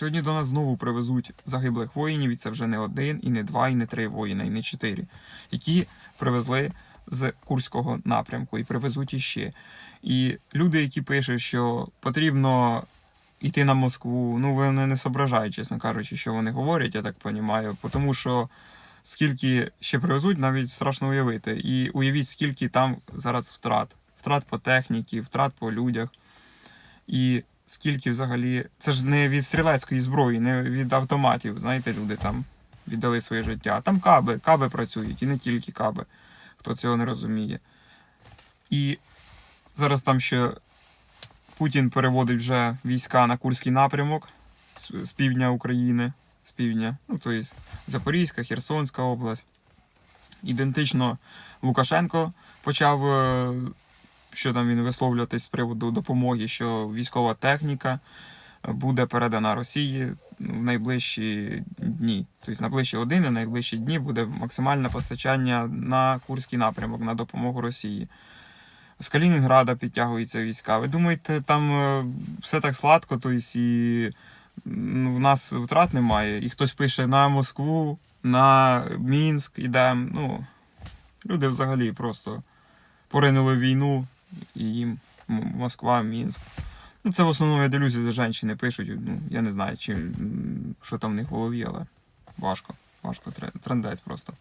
Сьогодні до нас знову привезуть загиблих воїнів, і це вже не один, і не два, і не три воїна, і не чотири, які привезли з Курського напрямку і привезуть іще. І люди, які пишуть, що потрібно йти на Москву, ну вони не соображають, чесно кажучи, що вони говорять, я так розумію, тому що скільки ще привезуть, навіть страшно уявити. І уявіть, скільки там зараз втрат. Втрат по техніці, втрат по людях. І скільки взагалі. Це ж не від стрілецької зброї, не від автоматів. Знаєте, люди там віддали своє життя. Там каби, каби працюють, і не тільки каби, хто цього не розуміє. І зараз там ще Путін переводить вже війська на Курський напрямок з, півдня України, з півдня, ну тобто Запорізька, Херсонська область. Ідентично Лукашенко почав, е, що там він висловлюватись з приводу допомоги, що військова техніка е, буде передана Росії в найближчі дні. Тобто найближчі години, найближчі дні буде максимальне постачання на Курський напрямок на допомогу Росії. З Калінінграда підтягуються війська. Ви думаєте, там е, все так сладко, тобто і в нас втрат немає. І хтось пише на Москву, на Мінськ ідемо. Ну, люди взагалі просто поринули війну, і їм Москва, Мінськ. Ну, це в основному я дивлюся, де жінки пишуть. Ну, я не знаю, чи, що там в них в голові, але важко. Важко, трендець просто.